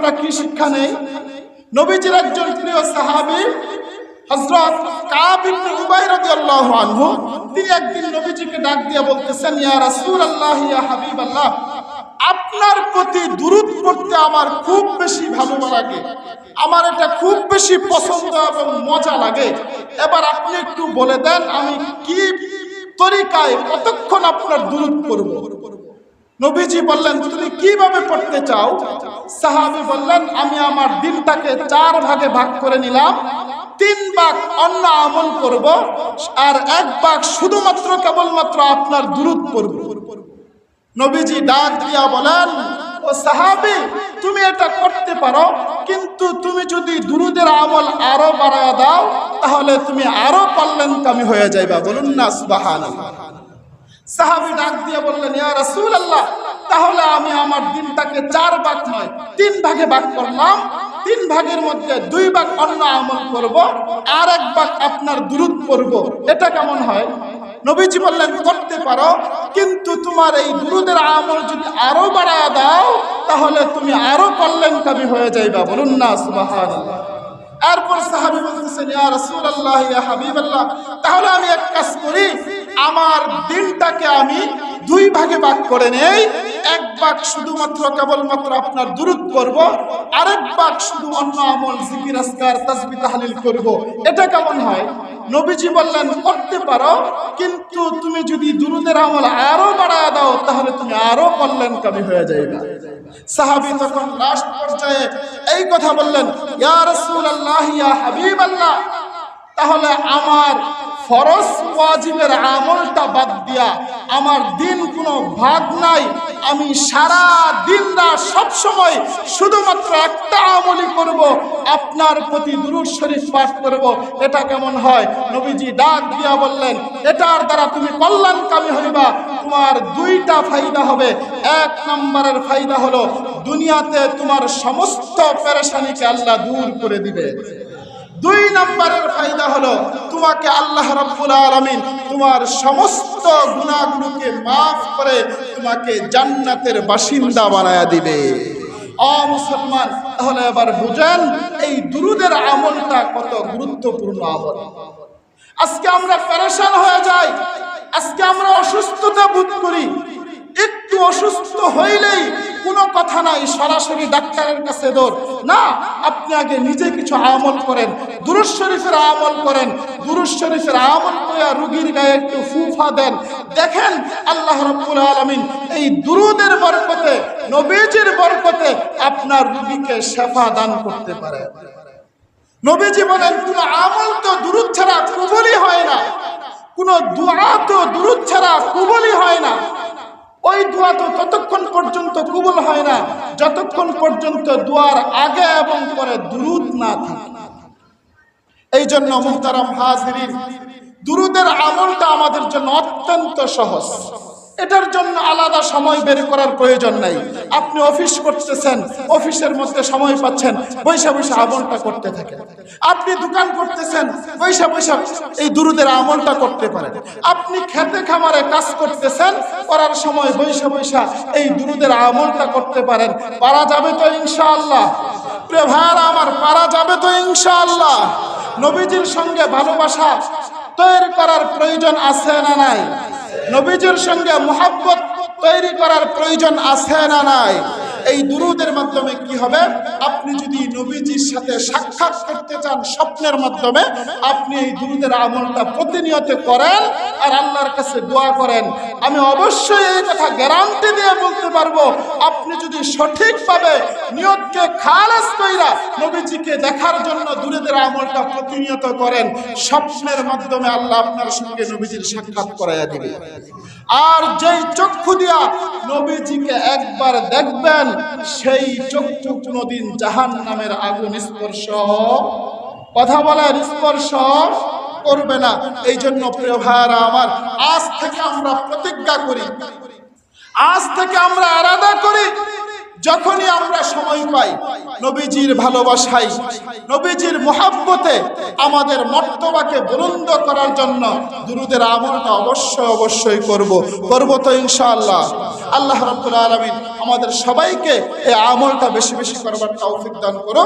আমরা কি শিক্ষা নেই? নবীজির একজন প্রিয় সাহাবী আনহু, তিনি একদিন নবীজিকে ডাক দিয়ে বলতেছেন রাসূলুল্লাহ, ইয়া হাবিবাল্লাহ, আপনার প্রতি দুরূদ পড়তে আমার খুব বেশি ভালো লাগে। আমার এটা খুব বেশি পছন্দ এবং মজা লাগে। এবার আপনি একটু বলে দেন, আমি কি তরিকায় কতক্ষণ আপনার দুরূদ পড়ব? নবীজি বললেন, তুমি কীভাবে পড়তে চাও? সাহাবী বললেন, আমি আমার দিনটাকে চার ভাগে ভাগ করে নিলাম। তিন ভাগ অন্য আমল করব আর এক ভাগ শুধুমাত্র কেবলমাত্র আপনার দুরূদ পড়ব। নবীজি ডাক দিয়া বলেন, ও সাহাবি, তুমি এটা করতে পারো, কিন্তু তুমি যদি দুরুদের আমল আরও বাড়ায় দাও, তাহলে তুমি আরও পারলেন কামি হয়ে যাইবা। বলুন না, সুবহানাল্লাহ। সাহাবি ডাক দিয়ে বললেন, ইয়া রাসূলুল্লাহ তাহলে আমি আমার দিনটাকে চার ভাগ নয়, তিন ভাগে ভাগ করলাম। তিন ভাগের মধ্যে দুই ভাগ অন্য আমল করব আর এক ভাগ আপনার দুরুদ পড়ব। এটা কেমন হয়? নবীজি বললেন, করতে পারো, কিন্তু তোমার এই দুরুদের আমল যদি আরও বাড়ায় দাও, তাহলে তুমি আরও কল্যাণকামী হয়ে যাইবা। বলুন না, সুবহানাল্লাহ। এরপর সাহাবী বলতেছেন, ইয়া রাসূলুল্লাহ, ইয়া হাবিবাল্লাহ, তাহলে আমি এক কাজ করি, আমার দিনটাকে আমি দুই ভাগে ভাগ করে নেই। এক ভাগ শুধুমাত্র কেবলমাত্র আপনার দুরুদ করব, আরেক ভাগ শুধু অন্য আমল, জিকির আসকার তাসবিহ তাহলিল করব। এটা কেমন হয়? নবীজি বললেন, করতে পারো, কিন্তু তুমি যদি দুরুদের আমল আরও বাড়ায় দাও, তাহলে তুমি আরও কল্যাণকামী হয়ে যাইবে। সাহাবী তখন লাস্ট পর্যায়ে এই কথা বললেন, ইয়া রাসূলুল্লাহ, ইয়া হাবিবাল্লাহ তাহলে আমার ফরজ ওয়াজিবের আমলটা বাদ দিয়া আমার দিন কোনো ভাগ নাই। আমি সারা দিন না সব সময় শুধুমাত্র একটা আমলই করব, আপনার প্রতি দুরূদ শরীফ পাঠ করব। এটা কেমন হয়? নবীজি ডাক দিয়া বললেন, এটার দ্বারা তুমি কল্যাণকামী হইবা। তোমার দুইটা ফায়দা হবে। এক নম্বরের ফায়দা হলো, দুনিয়াতে তোমার সমস্ত পেরেশানিকে আল্লাহ দূর করে দিবে। দুই নম্বরের ফায়দা হলো তোমাকে আল্লাহ রাব্বুল আলামিন তোমার সমস্ত গুনাহগুলোকে মাফ করে তোমাকে জান্নাতের বাসিন্দা বানায়া দিবে। অ মুসলমান, তাহলে এবার বুঝেন এই দুরুদের আমলটা কত গুরুত্বপূর্ণ আমল। আজকে আমরা পেরেশান হয়ে যাই, আজকে আমরা অসুস্থতা বোধ করি। একটু অসুস্থ হইলেই কোনো কথা নাই, সরাসরি ডাক্তারের কাছে দৌড়। না, আপনি আগে নিজে কিছু আমল করেন দুরুজ শরীফের আমল করেন দুরুজ শরীফের আমল করে রুগীর গায়ে একটু ফুফা দেন। দেখেন, আল্লাহ রব্বুল আলামিন এই দুরুদের বরকতে, নবীজির বরকতে আপনার রুগীকে শেফা দান করতে পারে। নবীজি বলেন, কোন আমল তো দুরুদ ছাড়া কবুলই হয় না। কোন দোয়া তো দুরুদ ছাড়া কবুলই হয় না। ওই দোয়া তো ততক্ষণ পর্যন্ত কবুল হয় না, যতক্ষণ পর্যন্ত দোয়ার আগে এবং পরে দুরুদ না থাকে। এই জন্য মুহতারাম হাজির দুরুদের আমলটা আমাদের জন্য অত্যন্ত সহজ। এটার জন্য আলাদা সময় বের করার প্রয়োজন নাই। আপনি অফিস করতেছেন, অফিসের মধ্যে সময় পাচ্ছেন বৈশা বৈশা আমলটা করতে থাকেন। আপনি দোকান করতেছেন বৈশা বৈশা এই দুরুদের আমলটা করতে পারেন। আপনি খেতে খামারে কাজ করতেছেন, করার সময় বৈশা বৈশা এই দুরুদের আমলটা করতে পারেন। পারা যাবে তো ইনশাআল্লাহ। প্রিয় ভাইয়ারা আমার, পারা যাবে তো ইনশাআল্লাহ। নবীজির সঙ্গে ভালোবাসা তৈরি করার প্রয়োজন আছে না নাই? নবীজির সঙ্গে মোহাব্বত তৈরি করার প্রয়োজন আছে না নাই? এই দুরুদের মাধ্যমে কি হবে? আপনি যদি নবীজির সাথে সাক্ষাৎ করতে চান স্বপ্নের মাধ্যমে, আপনি এই দুরুদের আমলটা প্রতিনিয়ত করেন আর আল্লাহর কাছে দোয়া করেন। আমি অবশ্যই এই কথা গ্যারান্টি দিয়ে বলতে পারব, আপনি যদি সঠিকভাবে নিয়তকে খালাস কইরা নবীজিকে দেখার জন্য দুরুদের আমলটা প্রতিনিয়ত করেন। স্বপ্নের মাধ্যমে আল্লাহ আপনার সঙ্গে নবীজির সাক্ষাৎ করাইয়া দিবে। আর যেই চক্ষু দিয়া নবীজিকে একবার দেখবেন, সেই চক্ষু কোনদিন জাহান নামের আগুন স্পর্শ, কথা বলার স্পর্শ করবে না। এই জন্য প্রিয় ভাইয়ারা আমার, আজ থেকে আমরা প্রতিজ্ঞা করি। আজ থেকে আমরা আলাদা করি। যখনই আমরা সময় পাই, নবীজির ভালোবাসাই নবীজির মোহাব্বতে আমাদের মর্তবাকে বুলন্দ করার জন্য দুরুদের আমলটা অবশ্যই অবশ্যই করব করব তো ইনশাআল্লাহ। আল্লাহ রাব্বুল আলামিন আমাদের সবাইকে এই আমলটা বেশি বেশি করবার তৌফিক দান করো